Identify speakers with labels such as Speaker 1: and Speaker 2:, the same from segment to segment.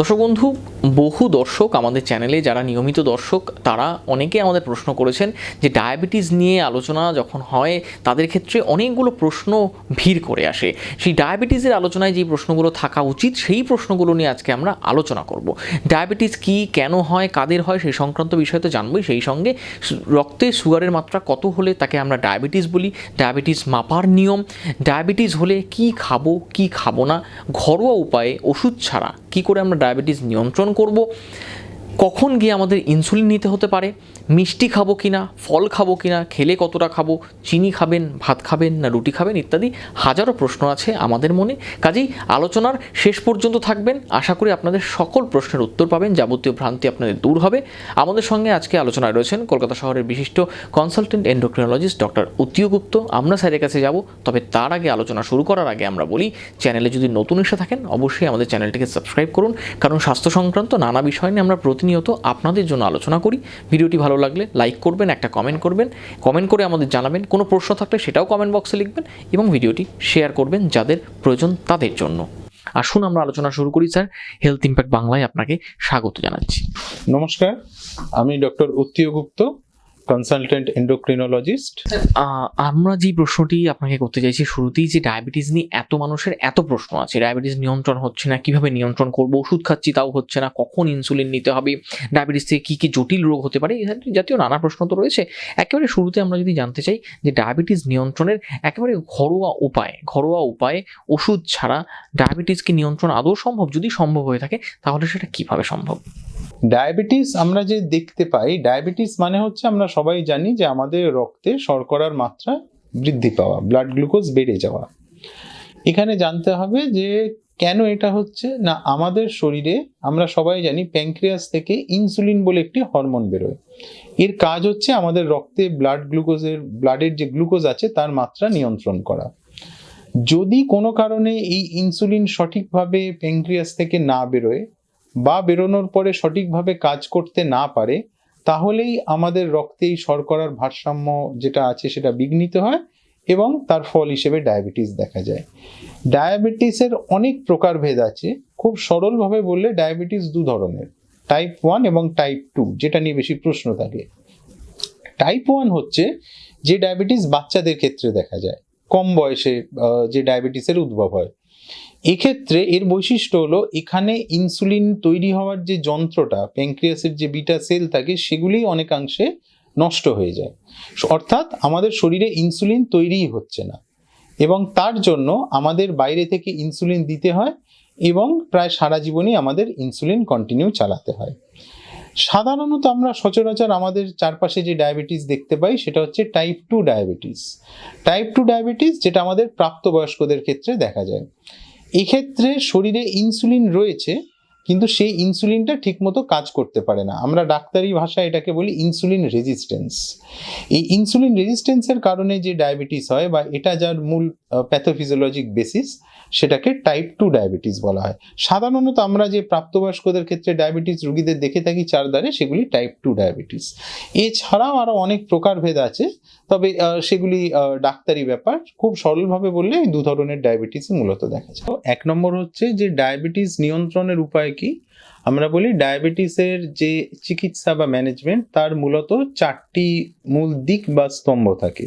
Speaker 1: দর্শক বন্ধু, বহু দর্শক আমাদের চ্যানেলে, যারা নিয়মিত দর্শক, তারা অনেকে আমাদের প্রশ্ন করেছেন যে ডায়াবেটিস নিয়ে আলোচনা যখন হয়, তাদের ক্ষেত্রে অনেকগুলো প্রশ্ন ভিড় করে আসে। সেই ডায়াবেটিসের আলোচনায় যেই প্রশ্নগুলো থাকা উচিত, সেই প্রশ্নগুলো নিয়ে আজকে আমরা আলোচনা করব। ডায়াবেটিস কি, কেন হয়, কাদের হয়, সেই সংক্রান্ত বিষয় তো জানবই। সেই সঙ্গে রক্তে সুগারের মাত্রা কত হলে তাকে আমরা ডায়াবেটিস বলি, ডায়াবেটিস মাপার নিয়ম, ডায়াবেটিস হলে কি খাব কি খাব না, ঘরোয়া উপায়ে ওষুধ ছাড়া কি করে আমরা ডায়াবেটিস নিয়ন্ত্রণ করব। কখন গিয়ে আমাদের ইনসুলিন নিতে হতে পারে? মিষ্টি খাব কি না ফল খাব কি না খেলে কতটা খাব? চিনি খাবেন, ভাত খাবেন না রুটি খাবেন? ইত্যাদি হাজারো প্রশ্ন আছে আমাদের মনে। কাজেই আলোচনার শেষ পর্যন্ত থাকবেন। আশা করি আপনাদের সকল প্রশ্নের উত্তর পাবেন। যাবতীয় ভ্রান্তি আপনাদের দূর হবে। আমাদের সঙ্গে আজকে আলোচনায় রয়েছেন কলকাতা শহরের বিশিষ্ট consultant endocrinologist doctor Uttiya Gupta. আমরা স্যারের কাছে যাব, তবে তার আগে আলোচনা শুরু করার আগে আমরা বলি চ্যানেলে যদি নতুন এসে থাকেন, অবশ্যই আমাদের চ্যানেলটিকে সাবস্ক্রাইব করুন। কারণ স্বাস্থ্য সংক্রান্ত নানা বিষয় নিয়ে আমরা প্রতিনিয়ত আপনাদের জন্য আলোচনা করি। ভিডিওটি ভালো লাগলে লাইক করবেন, একটা কমেন্ট করবেন। কমেন্ট করে আমাদের জানাবেন, কোনো প্রশ্ন থাকলে সেটাও কমেন্ট বক্সে লিখবেন এবং ভিডিওটি শেয়ার করবেন যাদের প্রয়োজন তাদের জন্য। আসুন আমরা আলোচনা শুরু করি, স্যার। হেলথ ইম্প্যাক্ট বাংলায় আপনাকে স্বাগত জানাচ্ছি।
Speaker 2: নমস্কার, আমি doctor Uttiya Gupta. Consultant endocrinologist
Speaker 1: আমরা যে প্রশ্নটি আপনাকে করতে চাইছি, শুরুতেই যে ডায়াবেটিস নিয়ে এত মানুষের এত প্রশ্ন আছে ডায়াবেটিস নিয়ন্ত্রণ হচ্ছে না, কীভাবে নিয়ন্ত্রণ করব, ওষুধ খাচ্ছি তাও হচ্ছে না, কখন ইনসুলিন নিতে হবে ডায়াবেটিস থেকে কী কী জটিল রোগ হতে পারে জাতীয় নানা প্রশ্ন তো রয়েছে। একেবারে শুরুতে আমরা যদি জানতে চাই যে ডায়াবেটিস নিয়ন্ত্রণের একেবারে ঘরোয়া উপায়, ঘরোয়া উপায়ে ওষুধ ছাড়া ডায়াবেটিসকে নিয়ন্ত্রণ আদৌ সম্ভব? যদি সম্ভব হয়ে থাকে, তাহলে সেটা কীভাবে সম্ভব?
Speaker 2: ডায়াবেটিস আমরা যে দেখতে পাই ডায়াবেটিস মানে হচ্ছে আমরা সবাই জানি যে আমাদের রক্তে শর্করার মাত্রা বৃদ্ধি পাওয়া ব্লাড গ্লুকোজ বেড়ে যাওয়া। এখানে জানতে হবে যে কেন এটা হচ্ছে? না, আমাদের শরীরে আমরা সবাই জানি প্যাঙ্ক্রিয়াস থেকে ইনসুলিন বলে একটি হরমোন বেরোয়। এর কাজ হচ্ছে আমাদের রক্তে ব্লাড গ্লুকোজের ব্লাডের যে গ্লুকোজ আছে তার মাত্রা নিয়ন্ত্রণ করা। যদি কোনো কারণে এই ইনসুলিন সঠিকভাবে প্যাঙ্ক্রিয়াস থেকে না বেরোয় বা বেরোনোর পরে সঠিকভাবে কাজ করতে না পারে, তাহলেই আমাদের রক্তে এই শর্করার ভারসাম্য যেটা আছে সেটা বিঘ্নিত হয় এবং তার ফল হিসেবে ডায়াবেটিস দেখা যায়। ডায়াবেটিসের অনেক প্রকারভেদ আছে। খুব সরলভাবে বললে ডায়াবেটিস দু ধরনের টাইপ ওয়ান এবং টাইপ টু যেটা নিয়ে বেশি প্রশ্ন থাকে। টাইপ ওয়ান হচ্ছে যে ডায়াবেটিস বাচ্চাদের ক্ষেত্রে দেখা যায়। কম বয়সে যে ডায়াবেটিসের উদ্ভব হয়। এক্ষেত্রে এর বৈশিষ্ট্য হলো, এখানে ইনসুলিন তৈরি হওয়ার যে যন্ত্রটা প্যাঙ্ক্রিয়াসের যে বিটা সেল থাকে, সেগুলি অনেকাংশে নষ্ট হয়ে যায়। অর্থাৎ আমাদের শরীরে ইনসুলিন তৈরিই হচ্ছে না। এবং তার জন্য আমাদের বাইরে থেকে ইনসুলিন দিতে হয় এবং প্রায় সারা জীবনই আমাদের ইনসুলিন কন্টিনিউ চালাতে হয়। সাধারণত আমরা সচরাচর আমাদের চারপাশে যে ডায়াবেটিস দেখতে পাই, সেটা হচ্ছে type two diabetes type two diabetes যেটা আমাদের প্রাপ্তবয়স্কদের ক্ষেত্রে দেখা যায়। এক্ষেত্রে শরীরে ইনসুলিন রয়েছে কিন্তু সেই ইনসুলিনটা ঠিকমতো কাজ করতে পারে না। আমরা ডাক্তারি ভাষায় এটাকে বলি ইনসুলিন রেজিস্ট্যান্স এই ইনসুলিন রেজিস্ট্যান্সের কারণে যে ডায়াবেটিস হয় বা এটা যার মূল প্যাথোফিজিওলজিক বেসিস সেটাকে টাইপ টু ডায়াবেটিস বলা হয়। সাধারণত আমরা যে প্রাপ্তবয়স্কদের ক্ষেত্রে ডায়াবেটিস রুগীদের দেখে থাকি চার দ্বারে, সেগুলি টাইপ টু ডায়াবেটিস এছাড়াও আরও অনেক প্রকারভেদ আছে, তবে সেগুলি ডাক্তারি ব্যাপার। খুব সরলভাবে বললে দু ধরনের ডায়াবেটিস মূলত দেখা যায়। তো এক নম্বর হচ্ছে যে ডায়াবেটিস নিয়ন্ত্রণের উপায় কি? আমরা বলি ডায়াবেটিসের যে চিকিৎসা বা ম্যানেজমেন্ট, তার মূলত চারটি মূল দিক বা স্তম্ভ থাকে।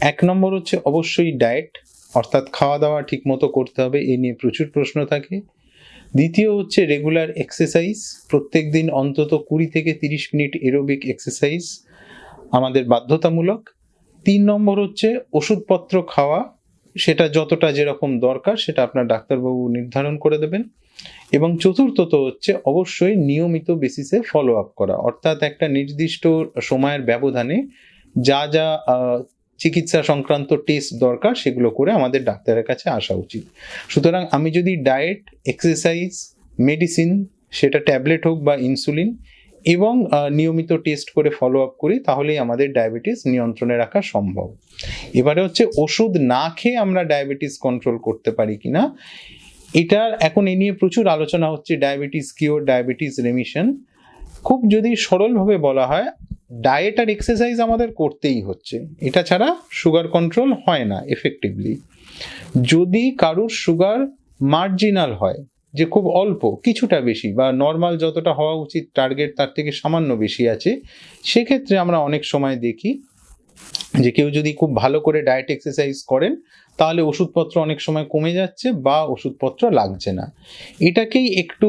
Speaker 2: এক নম্বর হচ্ছে অবশ্যই ডায়েট, অর্থাৎ খাওয়া দাওয়া ঠিকমতো করতে হবে, এ নিয়ে প্রচুর প্রশ্ন থাকে। দ্বিতীয় হচ্ছে রেগুলার এক্সারসাইজ, প্রত্যেক দিন অন্তত কুড়ি থেকে তিরিশ মিনিট এরোবিক এক্সারসাইজ আমাদের বাধ্যতামূলক। তিন নম্বর হচ্ছে ওষুধপত্র খাওয়া, সেটা যতটা যেরকম দরকার, সেটা আপনার ডাক্তারবাবু নির্ধারণ করে দেবেন। এবং চতুর্থত হচ্ছে অবশ্যই নিয়মিত বেসিসে ফলো আপ করা। অর্থাৎ একটা নির্দিষ্ট সময়ের ব্যবধানে যা যা চিকিৎসা সংক্রান্ত টেস্ট দরকার সেগুলো করে আমাদের ডাক্তারের কাছে আসা উচিত। সুতরাং আমি যদি ডায়েট এক্সারসাইজ মেডিসিন সেটা ট্যাবলেট হোক বা ইনসুলিন এবং নিয়মিত টেস্ট করে ফলো আপ করি, তাহলেই আমাদের ডায়াবেটিস নিয়ন্ত্রণে রাখা সম্ভব। এবারে হচ্ছে ওষুধ না খেয়ে আমরা ডায়াবেটিস কন্ট্রোল করতে পারি কিনা এটার এখন এ নিয়ে প্রচুর আলোচনা হচ্ছে ডায়াবেটিস কিওর ডায়াবেটিস রেমিশন খুব যদি সরলভাবে বলা হয় ডায়েট আর এক্সারসাইজ আমাদের করতেই হচ্ছে। এটা ছাড়া সুগার কন্ট্রোল হয় না এফেক্টিভলি যদি কারুর সুগার মার্জিনাল হয়, যে খুব অল্প, কিছুটা বেশি, বা নর্মাল যতটা হওয়া উচিত টার্গেট তার থেকে সামান্য বেশি আছে, সেক্ষেত্রে আমরা অনেক সময় দেখি যে কেউ যদি খুব ভালো করে ডায়েট এক্সারসাইজ করেন তাহলে ওষুধপত্র অনেক সময় কমে যাচ্ছে বা ওষুধপত্র লাগছে না। এটাকেই একটু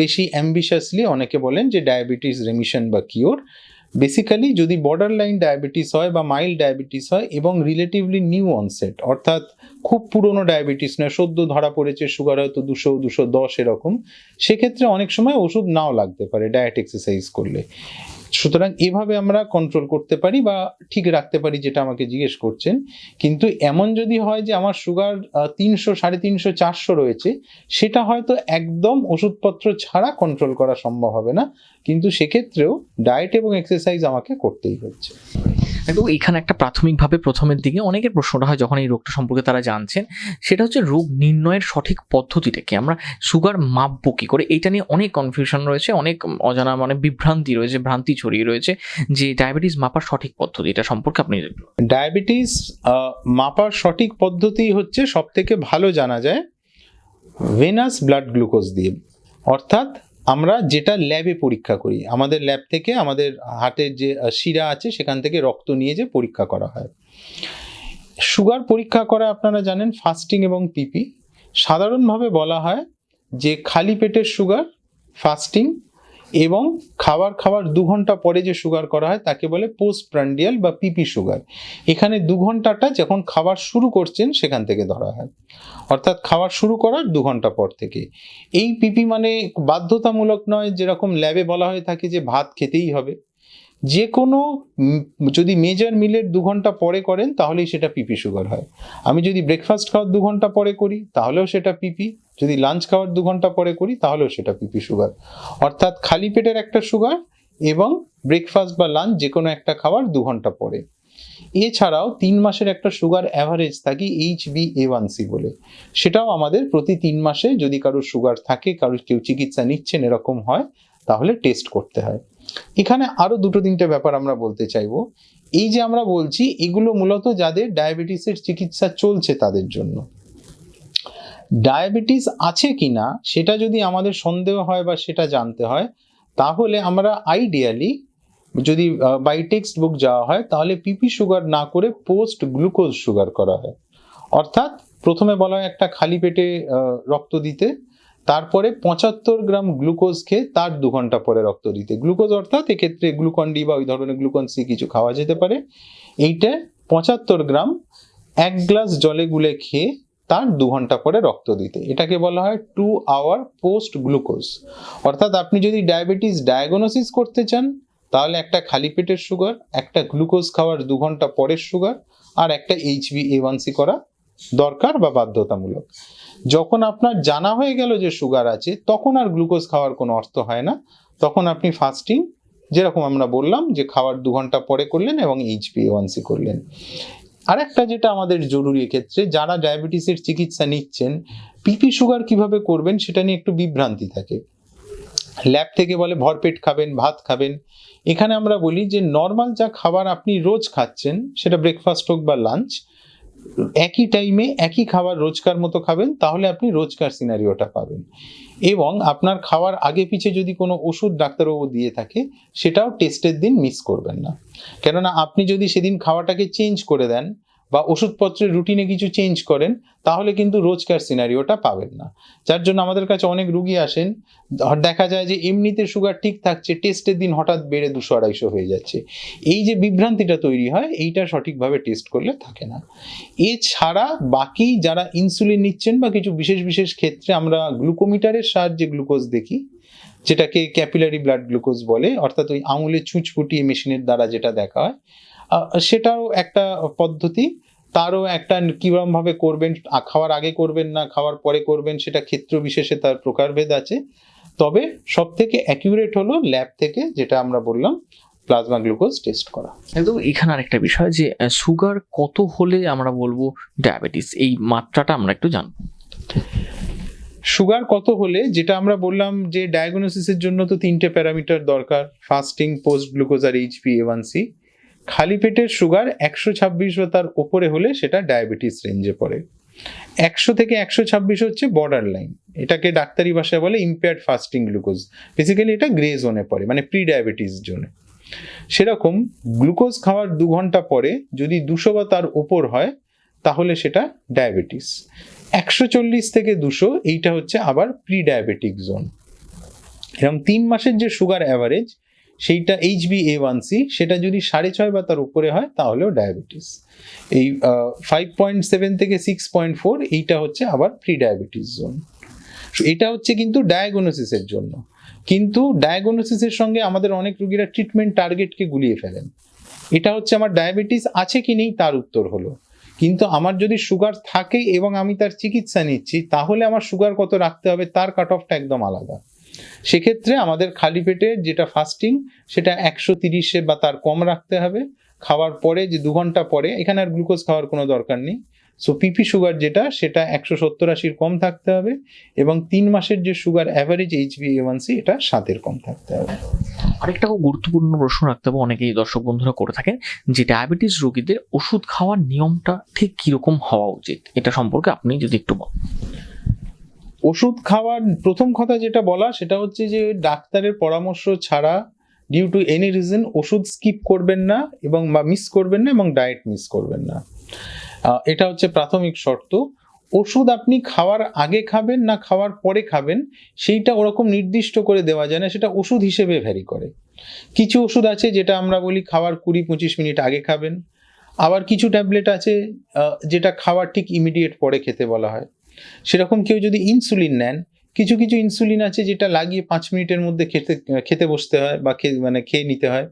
Speaker 2: বেশি অ্যাম্বিশাসলি অনেকে বলেন যে ডায়াবেটিস রেমিশন বা কিওর বেসিক্যালি যদি বর্ডার লাইন ডায়াবেটিস হয় বা মাইল্ড ডায়াবেটিস হয় এবং রিলেটিভলি নিউ অনসেট অর্থাৎ খুব পুরনো ডায়াবেটিস নয়, সদ্য ধরা পড়েছে সুগার হয়তো দুশো দুশো দশ এরকম, সেক্ষেত্রে অনেক সময় ওষুধ নাও লাগতে পারে ডায়েট এক্সারসাইজ করলে। সুতরাং এভাবে আমরা কন্ট্রোল করতে পারি বা ঠিক রাখতে পারি যেটা আমাকে জিজ্ঞেস করছেন। কিন্তু এমন যদি হয় যে আমার সুগার তিনশো, সাড়ে তিনশো, চারশো রয়েছে, সেটা হয়তো একদম ওষুধপত্র ছাড়া কন্ট্রোল করা সম্ভব হবে না। কিন্তু সেক্ষেত্রেও ডায়েট এবং এক্সারসাইজ আমাকে করতেই হচ্ছে।
Speaker 1: কিন্তু এখানে একটা প্রাথমিকভাবে প্রথমের দিকে অনেকের প্রশ্নটা হয় যখন এই রোগটা সম্পর্কে তারা জানছেন। সেটা হচ্ছে রোগ নির্ণয়ের সঠিক পদ্ধতিটা কি? আমরা সুগার মাপবো কী করে? এটা নিয়ে অনেক কনফিউশন রয়েছে, অনেক অজানা মানে বিভ্রান্তি রয়েছে, ভ্রান্তি ছড়িয়ে রয়েছে যে ডায়াবেটিস মাপার সঠিক পদ্ধতি, এটা সম্পর্কে আপনি
Speaker 2: ডায়াবেটিস মাপার সঠিক পদ্ধতি হচ্ছে সব থেকে ভালো জানা যায় ভেনাস ব্লাড গ্লুকোজ দিয়ে। অর্থাৎ আমরা যেটা ল্যাবে পরীক্ষা করি, আমাদের ল্যাব থেকে আমাদের হাটের যে শিরা আছে সেখান থেকে রক্ত নিয়ে যে পরীক্ষা করা হয়। সুগার পরীক্ষা করা আপনারা জানেন ফাস্টিং এবং পিপি সাধারণভাবে বলা হয় যে, খালি পেটের সুগার ফাস্টিং এবং খাবার খাবার দু ঘণ্টা পরে যে সুগার করা হয়, তাকে বলে পোস্ট প্রান্ডিয়াল বা পিপি সুগার এখানে দু ঘন্টাটা যখন খাবার শুরু করছেন, সেখান থেকে ধরা হয়। অর্থাৎ খাবার শুরু করার দু ঘণ্টা পর থেকে। এই পিপি মানে বাধ্যতামূলক নয়, যেরকম ল্যাবে বলা হয়ে থাকে যে ভাত খেতেই হবে। যে কোনো যদি মেজর মিলের দু ঘণ্টা পরে করেন, তাহলেই সেটা পিপি সুগার হয়। আমি যদি ব্রেকফাস্ট খাওয়ার দু ঘণ্টা পরে করি, তাহলেও সেটা পিপি যদি লাঞ্চ খাওয়ার দু ঘণ্টা পরে করি, তাহলেও সেটা পিপি সুগার অর্থাৎ খালি পেটের একটা সুগার এবং ব্রেকফাস্ট বা লাঞ্চ যে কোনো একটা খাবার দু ঘণ্টা পরে। এছাড়াও তিন মাসের একটা সুগার অ্যাভারেজ থাকে H B A one C বলে। সেটাও আমাদের প্রতি তিন মাসে যদি কারোর সুগার থাকে, কারোর কেউ চিকিৎসা নিচ্ছেন এরকম হয়, তাহলে টেস্ট করতে হয়। এখানে আরও দুটো তিনটে ব্যাপার আমরা বলতে চাইব। এই যে আমরা বলছি, এগুলো মূলত যাদের ডায়াবেটিসের চিকিৎসা চলছে তাদের জন্য। ডায়াবেটিস আছে কিনা, সেটা যদি আমাদের সন্দেহ হয় বা সেটা জানতে হয়, তাহলে আমরা আইডিয়ালি যদি বাই টেক্সট বুক যাওয়া হয়, তাহলে পিপি সুগার না করে পোস্ট গ্লুকোজ সুগার করা হয়। অর্থাৎ প্রথমে বলা হয় একটা খালি পেটে রক্ত দিতে তারপরে পঁচাত্তর গ্রাম গ্লুকোজ খেয়ে তার দু ঘণ্টা পরে রক্ত দিতে। গ্লুকোজ অর্থাৎ এক্ষেত্রে গ্লুকন ডি বা ওই ধরনের গ্লুকন সি কিছু খাওয়া যেতে পারে। এইটা পঁচাত্তর গ্রাম এক গ্লাস জলে গুলে খেয়ে তার দু ঘণ্টা পরে রক্ত দিতে। এটাকে বলা হয় টু আওয়ার পোস্ট গ্লুকোজ অর্থাৎ আপনি যদি ডায়াবেটিস ডায়াগনোসিস করতে চান, তাহলে একটা খালি পেটের সুগার একটা গ্লুকোজ খাওয়ার দু ঘণ্টা পরের সুগার আর একটা এইচবি এ ওয়ান সি করা দরকার বা বাধ্যতামূলক? যখন আপনার জানা হয়ে গেল যে সুগার আছে, তখন আর গ্লুকোজ খাওয়ার কোনো অর্থ হয় না। তখন আপনি ফাস্টিং যেরকম আমরা বললাম যে খাওয়ার দু ঘণ্টা পরে করলেন এবং এইচবি এ করলেন। আরেকটা যেটা আমাদের জরুরি ক্ষেত্রে যারা ডায়াবেটিসের চিকিৎসা নিচ্ছেন পিপি সুগার কীভাবে করবেন সেটা নিয়ে একটু বিভ্রান্তি থাকে। ল্যাব থেকে বলে ভরপেট খাবেন, ভাত খাবেন। এখানে আমরা বলি যে নর্মাল যা খাবার আপনি রোজ খাচ্ছেন, সেটা ব্রেকফাস্ট হোক বা লাঞ্চ একই টাইমে একই খাবার রোজকার মতো খাবেন, তাহলে আপনি রোজকার সিনারিওটা পাবেন। এবং আপনার খাওয়ার আগে পিছে যদি কোনো ওষুধ ডাক্তারবাবু দিয়ে থাকে, সেটাও টেস্টের দিন মিস করবেন না। কেননা আপনি যদি সেদিন খাওয়াটাকে চেঞ্জ করে দেন বা ওষুধপত্রের রুটিনে কিছু চেঞ্জ করেন, তাহলে কিন্তু রোজকার সিনারিওটা পাবেন না। যার জন্য আমাদের কাছে অনেক রুগী আসেন দেখা যায় যে এমনিতে সুগার ঠিক থাকছে টেস্টের দিন হঠাৎ বেড়ে দুশো আড়াইশো হয়ে যাচ্ছে। এই যে বিভ্রান্তিটা তৈরি হয়, এইটা সঠিকভাবে টেস্ট করলে থাকে না। এছাড়া বাকি যারা ইনসুলিন নিচ্ছেন বা কিছু বিশেষ বিশেষ ক্ষেত্রে আমরা গ্লুকোমিটারের সাহায্যে গ্লুকোজ দেখি, যেটাকে ক্যাপিলারি ব্লাড গ্লুকোজ বলে, অর্থাৎ ওই আঙুলে ছুঁচ ফুটিয়ে মেশিনের দ্বারা যেটা দেখা হয় সেটাও একটা পদ্ধতি। তারও একটা কিরম ভাবে করবেন খাওয়ার আগে করবেন না খাওয়ার পরে করবেন সেটা ক্ষেত্র বিশেষে তার প্রকারভেদ আছে। তবে সব থেকে অ্যাকিউরেট হলো ল্যাব থেকে যেটা আমরা বললাম প্লাজমা গ্লুকোজ টেস্ট করা।
Speaker 1: একদম এখানে আরেকটা বিষয় যে সুগার কত হলে আমরা বলব ডায়াবেটিস এই মাত্রাটা আমরা একটু জানব।
Speaker 2: সুগার কত হলে যেটা আমরা বললাম যে ডায়াগনোসিসের জন্য তো তিনটে প্যারামিটার দরকার ফাস্টিং পোস্ট গ্লুকোজ আর এইচপি এ খালি পেটের সুগার একশো ছাব্বিশ বা তার ওপরে হলে সেটা ডায়াবেটিস রেঞ্জে পড়ে। একশো থেকে একশো ছাব্বিশ হচ্ছে বর্ডার লাইন এটাকে ডাক্তারি ভাষায় বলে ইম্পেয়ার্ড ফাস্টিং গ্লুকোজ বেসিক্যালি এটা গ্রে জোনে পড়ে মানে প্রি ডায়াবেটিস জোনে সেরকম গ্লুকোজ খাওয়ার দু ঘণ্টা পরে যদি দুশো বা তার ওপর হয়, তাহলে সেটা ডায়াবেটিস একশো চল্লিশ থেকে দুশো, এইটা হচ্ছে আবার প্রি ডায়াবেটিক জোন এরকম তিন মাসের যে সুগার অ্যাভারেজ সেইটা H B A one C সেটা যদি সাড়ে ছয় বা তার উপরে হয়, তাহলেও ডায়াবেটিস এই ফাইভ পয়েন্ট সেভেন থেকে সিক্স পয়েন্ট ফোর এইটা হচ্ছে আবার প্রি ডায়াবেটিস জোন এটা হচ্ছে কিন্তু ডায়াগনোসিসের জন্য। কিন্তু ডায়াগনোসিসের সঙ্গে আমাদের অনেক রুগীরা ট্রিটমেন্ট টার্গেটকে গুলিয়ে ফেলেন। এটা হচ্ছে আমার ডায়াবেটিস আছে কি নেই, তার উত্তর হলো। কিন্তু আমার যদি সুগার থাকে এবং আমি তার চিকিৎসা নিচ্ছি, তাহলে আমার সুগার কত রাখতে হবে, তার কাট অফটা একদম আলাদা। সেক্ষেত্রে আমাদের খালি পেটে যেটা ফাস্টিং সেটা একশো তিরিশে বা তার কম রাখতে হবে। খাওয়ার পরে যে দু ঘণ্টা পরে, এখানে আর গ্লুকোজ খাওয়ার কোনো দরকার নেই। সো পিপি সুগার যেটা, সেটা একশো সত্তর আশির কম থাকতে হবে এবং তিন মাসের যে sugar average H B C এটা সাতের কম থাকতে হবে।
Speaker 1: আরেকটা খুব গুরুত্বপূর্ণ প্রশ্ন রাখতে হবে, অনেকেই দর্শক বন্ধুরা করে থাকেন যে ডায়াবেটিস রোগীদের ওষুধ খাওয়ার নিয়মটা ঠিক কীরকম হওয়া উচিত? এটা সম্পর্কে আপনি যদি একটু বলেন।
Speaker 2: ওষুধ খাওয়ার প্রথম কথা যেটা বলা, সেটা হচ্ছে যে ডাক্তারের পরামর্শ ছাড়া ডিউ টু এনি রিজন ওষুধ স্কিপ করবেন না এবং বা মিস করবেন না এবং ডায়েট মিস করবেন না। এটা হচ্ছে প্রাথমিক শর্ত। ওষুধ আপনি খাওয়ার আগে খাবেন না খাওয়ার পরে খাবেন, সেইটা ওরকম নির্দিষ্ট করে দেওয়া যায় না, সেটা ওষুধ হিসেবে ভ্যারি করে। কিছু ওষুধ আছে যেটা আমরা বলি খাওয়ার কুড়ি পঁচিশ মিনিট আগে খাবেন। আবার কিছু ট্যাবলেট আছে যেটা খাওয়ার ঠিক ইমিডিয়েট পরে খেতে বলা হয়। সেরকম কেউ যদি ইনসুলিন নেন, কিছু কিছু ইনসুলিন আছে যেটা লাগিয়ে পাঁচ মিনিটের মধ্যে খেতে খেতে বসতে হয় বা মানে খেয়ে নিতে হয়।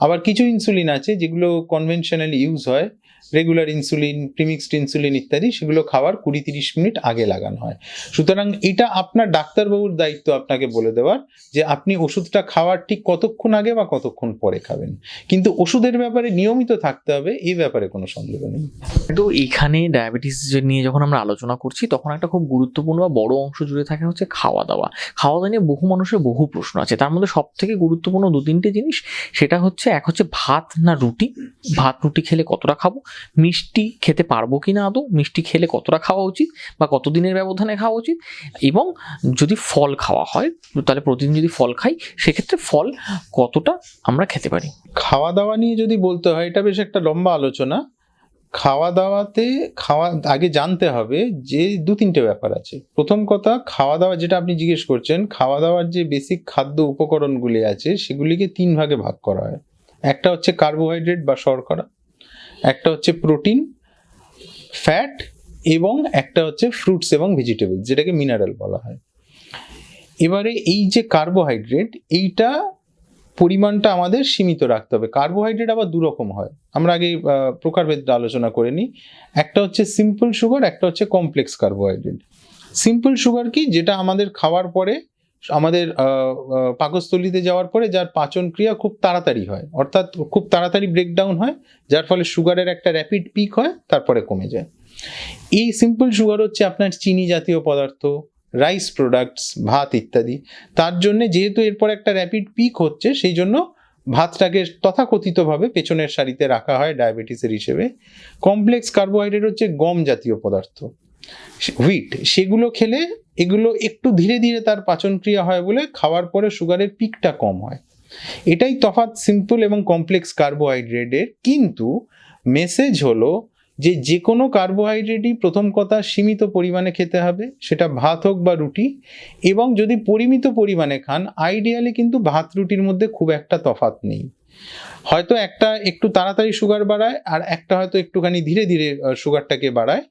Speaker 2: আবার কিছু ইনসুলিন আছে যেগুলো কনভেনশনালি ইউজ হয় রেগুলার ইনসুলিন প্রিমিক্সড ইনসুলিন ইত্যাদি, সেগুলো খাওয়ার কুড়ি তিরিশ মিনিট আগে লাগানো হয়। সুতরাং এটা আপনার ডাক্তারবাবুর দায়িত্ব আপনাকে বলে দেওয়ার যে আপনি ওষুধটা খাওয়ার ঠিক কতক্ষণ আগে বা কতক্ষণ পরে খাবেন। কিন্তু ওষুধের ব্যাপারে নিয়মিত থাকতে হবে এই ব্যাপারে কোনো সন্দেহ নেই।
Speaker 1: কিন্তু এখানে ডায়াবেটিস নিয়ে যখন আমরা আলোচনা করছি, তখন একটা খুব গুরুত্বপূর্ণ বা বড় অংশ জুড়ে থাকে হচ্ছে খাওয়া দাওয়া খাওয়া দাওয়া নিয়ে বহু মানুষের বহু প্রশ্ন আছে। তার মধ্যে সব থেকে গুরুত্বপূর্ণ দু তিনটে জিনিস, সেটা হচ্ছে, এক হচ্ছে ভাত না রুটি। ভাত রুটি খেলে কতটা খাব? মিষ্টি খেতে পারব কি না আদৌ? মিষ্টি খেলে কতটা খাওয়া উচিত বা কতদিনের ব্যবধানে খাওয়া উচিত? এবং যদি ফল খাওয়া হয়, তাহলে প্রতিদিন যদি ফল খাই, সেক্ষেত্রে ফল কতটা আমরা খেতে পারি?
Speaker 2: খাওয়া দাওয়া নিয়ে যদি বলতে হয়, এটা বেশ একটা লম্বা আলোচনা। খাওয়া দাওয়াতে খাওয়া, আগে জানতে হবে যে দু তিনটে ব্যাপার আছে। প্রথম কথা খাওয়া দাওয়া যেটা আপনি জিজ্ঞেস করছেন খাওয়া দাওয়ার যে বেসিক খাদ্য উপকরণগুলি আছে, সেগুলিকে তিন ভাগে ভাগ করা হয়। একটা হচ্ছে কার্বোহাইড্রেট বা শর্করা একটা হচ্ছে প্রোটিন ফ্যাট এবং একটা হচ্ছে ফ্রুটস এবং ভেজিটেবল যেটাকে মিনারেল বলা হয়। এবারে এই যে কার্বোহাইড্রেট এইটা পরিমাণটা আমাদের সীমিত রাখতে হবে। কার্বোহাইড্রেট আবার দু রকম হয়। আমরা আগে আহ, প্রকারভেদ আলোচনা করে নিই। একটা হচ্ছে সিম্পল সুগার একটা হচ্ছে কমপ্লেক্স কার্বোহাইড্রেট। সিম্পল সুগার কি? যেটা আমাদের খাওয়ার পরে আমাদের পাকস্থলিতে যাওয়ার পরে যার পাচন ক্রিয়া খুব তাড়াতাড়ি হয়। অর্থাৎ খুব তাড়াতাড়ি ব্রেকডাউন হয়, যার ফলে সুগারের একটা র্যাপিড পিক হয়, তারপরে কমে যায়। এই সিম্পল সুগার হচ্ছে আপনার চিনি জাতীয় পদার্থ রাইস প্রোডাক্টস ভাত ইত্যাদি। তার জন্য যেহেতু এরপর একটা র্যাপিড পিক হচ্ছে, সেই জন্য ভাতটাকে তথাকথিতভাবে পেছনের সারিতে রাখা হয় ডায়াবেটিসের হিসেবে। কমপ্লেক্স কার্বোহাইড্রেট হচ্ছে গম জাতীয় পদার্থ। হুইট সেগুলো খেলে এগুলো একটু ধীরে ধীরে তার পাচন ক্রিয়া হয় বলে খাওয়ার পরে সুগারের পিকটা কম হয়। এটাই তফাৎ সিম্পল এবং কমপ্লেক্স কার্বোহাইড্রেটের কিন্তু মেসেজ হলো যে যে কোনো কার্বোহাইড্রেটই প্রথম কথা সীমিত পরিমাণে খেতে হবে, সেটা ভাত হোক বা রুটি, এবং যদি পরিমিত পরিমাণে খান আইডিয়ালি কিন্তু ভাত রুটির মধ্যে খুব একটা তফাৎ নেই। হয়তো একটা একটু তাড়াতাড়ি সুগার বাড়ায়, আর একটা হয়তো একটুখানি ধীরে ধীরে সুগারটাকে বাড়ায়।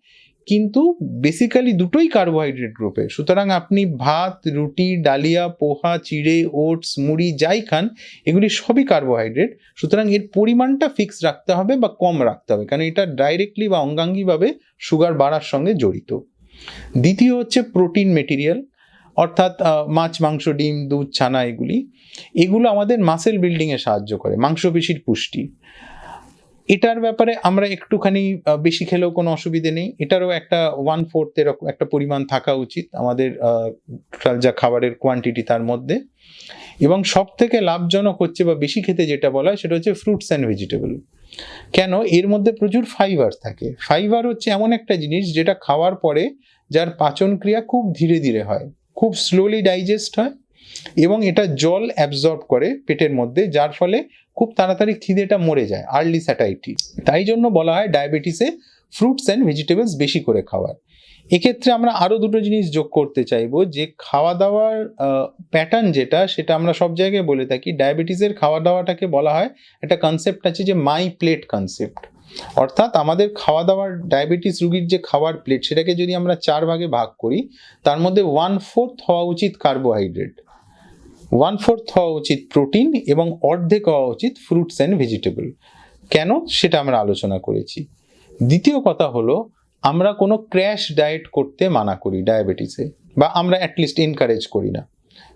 Speaker 2: কিন্তু বেসিক্যালি দুটোই কার্বোহাইড্রেট গ্রুপে। সুতরাং আপনি ভাত, রুটি, ডালিয়া, পোহা, চিড়ে, ওটস, মুড়ি, যাই খান, এগুলি সবই কার্বোহাইড্রেট সুতরাং এর পরিমাণটা ফিক্স রাখতে হবে বা কম রাখতে হবে, কারণ এটা ডাইরেক্টলি বা অঙ্গাঙ্গিভাবে সুগার বাড়ার সঙ্গে জড়িত। দ্বিতীয় হচ্ছে প্রোটিন মেটেরিয়াল অর্থাৎ মাছ, মাংস, ডিম, দুধ, ছানা, এগুলি। এগুলো আমাদের মাসেল বিল্ডিংয়ে সাহায্য করে, মাংসপেশির পুষ্টি। এটার ব্যাপারে আমরা একটুখানি বেশি খেলেও কোনো অসুবিধে নেই। এটারও একটা ওয়ান ফোর্থ এরকম একটা পরিমাণ থাকা উচিত আমাদের যা খাবারের কোয়ান্টিটি তার মধ্যে। এবং সব থেকে লাভজনক হচ্ছে বা বেশি খেতে যেটা বলা হয় সেটা হচ্ছে ফ্রুটস অ্যান্ড ভেজিটেবল কেন? এর মধ্যে প্রচুর ফাইবার থাকে। ফাইবার হচ্ছে এমন একটা জিনিস যেটা খাওয়ার পরে যার পাচন ক্রিয়া খুব ধীরে ধীরে হয়, খুব স্লোলি ডাইজেস্ট হয় এবং এটা জল অ্যাবজর্ব করে পেটের মধ্যে, যার ফলে খুব তাড়াতাড়ি খিদেটা মরে যায় আর্লি স্যাটাইটি তাই জন্য বলা হয় ডায়াবেটিসে ফ্রুটস অ্যান্ড ভেজিটেবলস বেশি করে খাওয়ার। এক্ষেত্রে আমরা আরও দুটো জিনিস যোগ করতে চাইব, যে খাওয়া দাওয়ার প্যাটার্ন যেটা, সেটা আমরা সব জায়গায় বলে থাকি। ডায়াবেটিসের খাওয়া দাওয়াটাকে বলা হয় একটা কনসেপ্ট আছে যে মাই প্লেট কনসেপ্ট অর্থাৎ আমাদের খাওয়া দাওয়ার ডায়াবেটিস রুগীর যে খাওয়ার প্লেট সেটাকে যদি আমরা চার ভাগে ভাগ করি, তার মধ্যে ওয়ান ফোর্থ হওয়া উচিত কার্বোহাইড্রেট ওয়ান ফোর্থ হওয়া উচিত প্রোটিন এবং অর্ধেক হওয়া উচিত ফ্রুটস অ্যান্ড ভেজিটেবল কেন? সেটা আমরা আলোচনা করেছি। দ্বিতীয় কথা হলো, আমরা কোনো ক্র্যাশ ডায়েট করতে মানা করি ডায়াবেটিসে বা আমরা অ্যাটলিস্ট এনকারেজ করি না।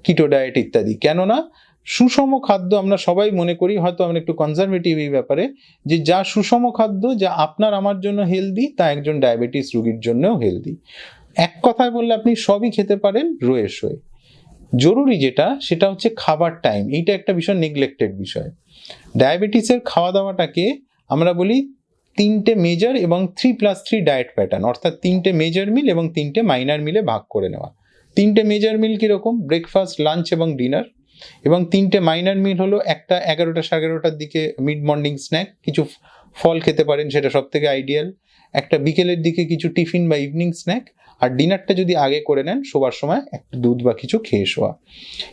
Speaker 2: কিটো ডায়েট ইত্যাদি। কেননা, সুষম খাদ্য আমরা সবাই মনে করি, হয়তো আমরা একটু কনজারভেটিভ এই ব্যাপারে, যে যা সুষম খাদ্য, যা আপনার আমার জন্য হেলদি তা একজন ডায়াবেটিস রুগীর জন্যও হেলদি এক কথায় বললে আপনি সবই খেতে পারেন, রয়ে শোয়ে। জরুরি যেটা, সেটা হচ্ছে খাবার টাইম এইটা একটা ভীষণ নেগলেক্টেড বিষয়। ডায়াবেটিসের খাওয়া দাওয়াটাকে আমরা বলি তিনটে মেজর এবং three plus three diet pattern অর্থাৎ তিনটে মেজর মিল এবং তিনটে মাইনার মিলে ভাগ করে নেওয়া। তিনটে মেজর মিল কীরকম? ব্রেকফাস্ট লাঞ্চ এবং ডিনার এবং তিনটে মাইনার মিল হলো একটা এগারোটা সাড়ে এগারোটার দিকে মিড মর্নিং স্ন্যাক কিছু ফল খেতে পারেন, সেটা সব থেকে আইডিয়াল একটা বিকেলের দিকে কিছু টিফিন বা ইভিনিং স্ন্যাক আর ডিনারটা যদি আগে করে নেন, শোবার সময় একটা দুধ বা কিছু খেয়ে শোয়া।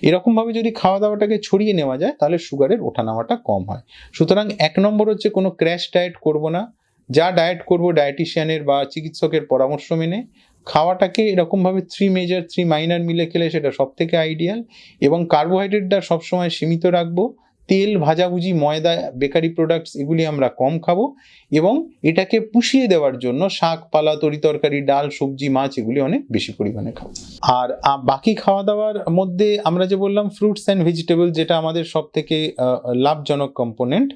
Speaker 2: এরকমভাবে যদি খাওয়া দাওয়াটাকে ছড়িয়ে নেওয়া যায়, তাহলে সুগারের ওঠানামাটা কম হয়। সুতরাং এক নম্বর হচ্ছে কোনো ক্র্যাশ ডায়েট করব না। যা ডায়েট করব ডায়েটিশিয়ানের বা চিকিৎসকের পরামর্শ মেনে, খাওয়াটাকে এরকমভাবে থ্রি মেজার থ্রি মাইনার মিলে খেলে সেটা সব থেকে আইডিয়াল এবং কার্বোহাইড্রেটটা সবসময় সীমিত রাখব। তেল, ভাজাভুজি, ময়দা, বেকারি প্রোডাক্টস এগুলি আমরা কম খাব এবং এটাকে পুষিয়ে দেওয়ার জন্য শাক, পালা তরিতরকারি ডাল, সবজি, মাছ এগুলি অনেক বেশি পরিমাণে খাব। আর বাকি খাওয়া দাওয়ার মধ্যে আমরা যে বললাম ফ্রুটস অ্যান্ড ভেজিটেবল যেটা আমাদের সব থেকে লাভজনক কম্পোনেন্ট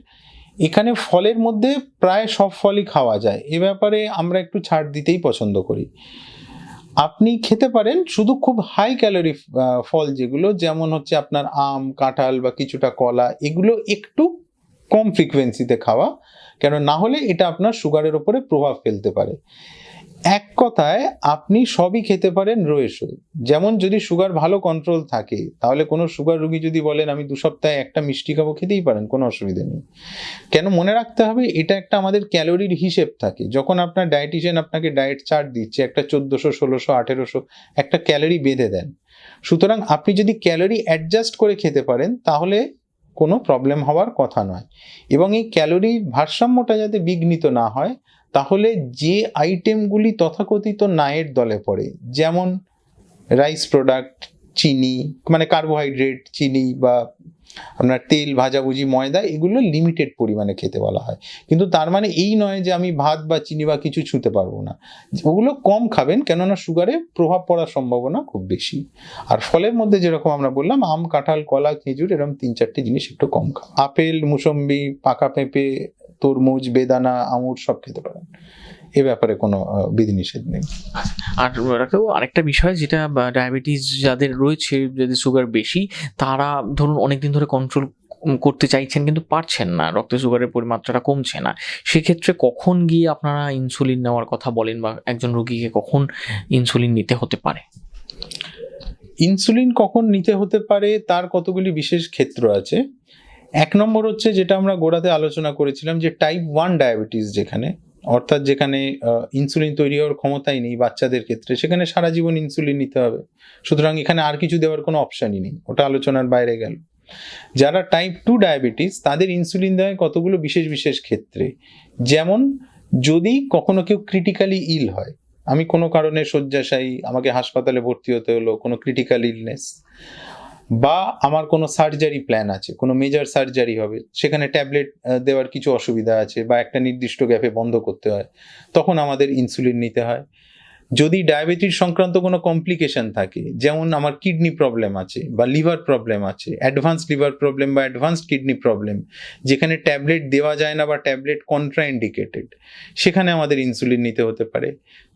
Speaker 2: এখানে ফলের মধ্যে প্রায় সব ফলই খাওয়া যায়। এ ব্যাপারে আমরা একটু ছাড় দিতেই পছন্দ করি। আপনি খেতে পারেন শুধু খুব হাই ক্যালোরি ফল যেগুলো, যেমন হচ্ছে আপনার আম, কাঁঠাল বা কিছুটা কলা, এগুলো একটু কম ফ্রিকোয়েন্সিতে খাওয়া। কেন না হলে এটা আপনার সুগারের ওপরে প্রভাব ফেলতে পারে। এক কথায়, আপনি সবই খেতে পারেন রয়েসই যেমন যদি সুগার ভালো কন্ট্রোল থাকে, তাহলে কোনো সুগার রুগী যদি বলেন, আমি দু সপ্তাহে একটা মিষ্টি খাব, খেতেই পারেন, কোনো অসুবিধা নেই। কেন মনে রাখতে হবে, এটা একটা আমাদের ক্যালোরির হিসেব থাকে। যখন আপনার ডায়েটিশিয়ান আপনাকে ডায়েট চার্ট দিচ্ছে, একটা চোদ্দোশো, ষোলোশো, আঠেরোশো, একটা ক্যালোরি বেঁধে দেন। সুতরাং আপনি যদি ক্যালোরি অ্যাডজাস্ট করে খেতে পারেন, তাহলে কোনো প্রবলেম হওয়ার কথা নয়। এবং এই ক্যালোরির ভারসাম্যটা যাতে বিঘ্নিত না হয় তাহলে যে আইটেমগুলি তথাকথিত নায়ের দলে পড়ে, যেমন রাইস প্রোডাক্ট চিনি মানে কার্বোহাইড্রেট চিনি বা আপনার তেল, ভাজাভুজি, ময়দা, এগুলো লিমিটেড পরিমাণে খেতে বলা হয়। কিন্তু তার মানে এই নয় যে আমি ভাত বা চিনি বা কিছু ছুঁতে পারব না। ওগুলো কম খাবেন, কেননা সুগারে প্রভাব পড়ার সম্ভাবনা খুব বেশি। আর ফলের মধ্যে যেরকম আমরা বললাম, আম, কাঁঠাল, কলা, খেজুর এরকম তিন চারটে জিনিস একটু কম খাও আপেল, মুসম্বি, পাকা পেঁপে তরমুজ বেদানা আঙুর সব খেতে পারেন। এ ব্যাপারে কোনো বিধিনিষেধ নেই।
Speaker 1: আর রাখেও আরেকটা বিষয় যেটা ডায়াবেটিস যাদের রয়েছে যাদের সুগার বেশি তারা ধরুন অনেকদিন ধরে কন্ট্রোল করতে চাইছেন কিন্তু পারছেন না রক্তে সুগারের পরিমাত্রাটা কমছে না। সেক্ষেত্রে কখন গিয়ে আপনারা ইনসুলিন নেওয়ার কথা বলেন বা একজন রোগীকে কখন ইনসুলিন নিতে হতে পারে?
Speaker 2: ইনসুলিন কখন নিতে হতে পারে তার কতগুলি বিশেষ ক্ষেত্র আছে। এক নম্বর হচ্ছে যেটা আমরা গোড়াতে আলোচনা করেছিলাম যে টাইপ ওয়ান ডায়াবেটিস যেখানে, অর্থাৎ যেখানে ইনসুলিন তৈরি হওয়ার ক্ষমতাই নেই বাচ্চাদের ক্ষেত্রে, সেখানে সারা জীবন ইনসুলিন নিতে হবে। সুতরাং এখানে আর কিছু দেওয়ার কোনো অপশানই নেই, ওটা আলোচনার বাইরে গেল। যারা টাইপ টু ডায়াবেটিস তাদের ইনসুলিন দেয় কতগুলো বিশেষ বিশেষ ক্ষেত্রে। যেমন, যদি কখনো কেউ ক্রিটিক্যালি ইল হয়, আমি কোনো কারণে শয্যাশায়ী, আমাকে হাসপাতালে ভর্তি হতে হলো, কোনো ক্রিটিক্যাল ইলনেস বা আমার কোনো সার্জারি প্ল্যান আছে, কোনো মেজর সার্জারি হবে, সেখানে ট্যাবলেট দেওয়ার কিছু অসুবিধা আছে বা একটা নির্দিষ্ট গ্যাপে বন্ধ করতে হয়, তখন আমাদের ইনসুলিন নিতে হয়। যদি ডায়াবেটিস সংক্রান্ত কোনো কমপ্লিকেশন থাকে, যেমন আমার কিডনি প্রবলেম আছে বা লিভার প্রবলেম আছে অ্যাডভান্স লিভার প্রবলেম বা অ্যাডভান্স কিডনি প্রবলেম যেখানে ট্যাবলেট দেওয়া যায় না বা ট্যাবলেট কন্ট্রাইন্ডিকেটেড সেখানে আমাদের ইনসুলিন নিতে হতে পারে।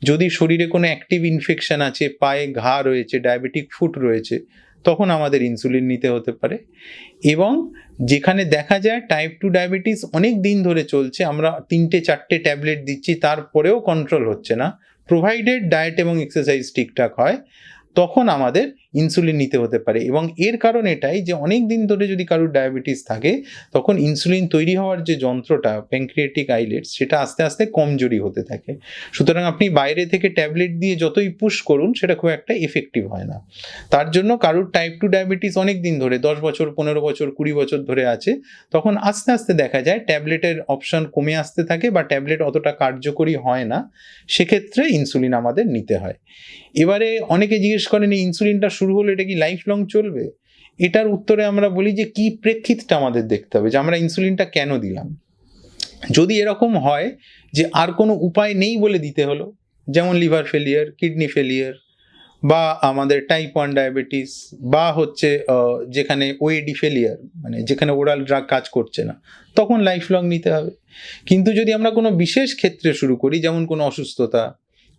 Speaker 2: যদি শরীরে কোনো অ্যাক্টিভ ইনফেকশন আছে, পায়ে ঘা রয়েছে ডায়াবেটিক ফুট রয়েছে তখন আমাদের ইনসুলিন নিতে হতে পারে এবং যেখানে দেখা যায় টাইপ টু ডায়াবেটিস অনেক দিন ধরে চলছে, আমরা তিনটে, চারটে ট্যাবলেট দিচ্ছি, তারপরেও কন্ট্রোল হচ্ছে না। প্রোভাইডেড ডায়েট এবং এক্সারসাইজ ঠিকঠাক হয়, তখন আমাদের ইনসুলিন নিতে হতে পারে। এবং এর কারণ এটাই যে অনেক দিন ধরে যদি কারোর ডায়াবেটিস থাকে, তখন ইনসুলিন তৈরি হওয়ার যে যন্ত্রটা প্যাঙ্ক্রিয়েটিক আইলেটস সেটা আস্তে আস্তে কমজোরি হতে থাকে। সুতরাং আপনি বাইরে থেকে ট্যাবলেট দিয়ে যতই পুশ করুন, সেটা খুব একটা এফেক্টিভ হয় না। তার জন্য কারোর টাইপ টু ডায়াবেটিস অনেক দিন ধরে, দশ বছর, পনেরো বছর, কুড়ি বছর ধরে আছে, তখন আস্তে আস্তে দেখা যায় ট্যাবলেটের অপশন কমে আসতে থাকে বা ট্যাবলেট অতটা কার্যকরী হয় না। সেক্ষেত্রে ইনসুলিন আমাদের নিতে হয়। এবারে অনেকে জিজ্ঞেস করেন, এই ইনসুলিনটা শুরু হলো, এটা কি লাইফ লং চলবে? এটার উত্তরে আমরা বলি যে, কি প্রেক্ষিতটা আমাদের দেখতে হবে? যে আমরা ইনসুলিনটা কেন দিলাম? যদি এরকম হয় যে, আর কোনো উপায় নেই বলে দিতে হলো, যেমন লিভার ফেলিয়ার কিডনি ফেলিয়ার বা আমাদের টাইপ ওয়ান ডায়াবেটিস বা হচ্ছে যেখানে ওয়েডি ফেলিয়ার মানে যেখানে ওরাল ড্রাগ কাজ করছে না, তখন লাইফ লং নিতে হবে। কিন্তু যদি আমরা কোনো বিশেষ ক্ষেত্রে শুরু করি, যেমন কোনো অসুস্থতা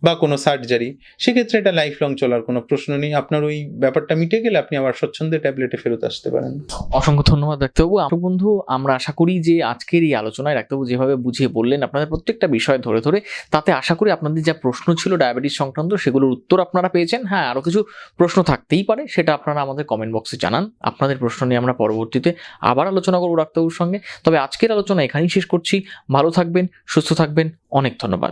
Speaker 2: বা কোনো সার্জারি সেক্ষেত্রে এটা লাইফ লং চলার কোনো প্রশ্ন নেই। আপনার ওই ব্যাপারটা মিটে গেলে আপনি আবার স্বচ্ছন্দে ট্যাবলেটে ফেরত আসতে পারেন।
Speaker 1: অসংখ্য ধন্যবাদ, ডাক্তারবাবু। আমার বন্ধু, আমরা আশা করি যে আজকের এই আলোচনায় ডাক্তারবাবু যেভাবে বুঝিয়ে বললেন, আপনাদের প্রত্যেকটা বিষয় ধরে ধরে, তাতে আশা করি আপনাদের যা প্রশ্ন ছিল ডায়াবেটিস সংক্রান্ত, সেগুলোর উত্তর আপনারা পেয়েছেন। হ্যাঁ আরও কিছু প্রশ্ন থাকতেই পারে, সেটা আপনারা আমাদের কমেন্ট বক্সে জানান। আপনাদের প্রশ্ন নিয়ে আমরা পরবর্তীতে আবার আলোচনা করব ডাক্তারবাবুর সঙ্গে। তবে আজকের আলোচনা এখানেই শেষ করছি। ভালো থাকবেন, সুস্থ থাকবেন। অনেক ধন্যবাদ।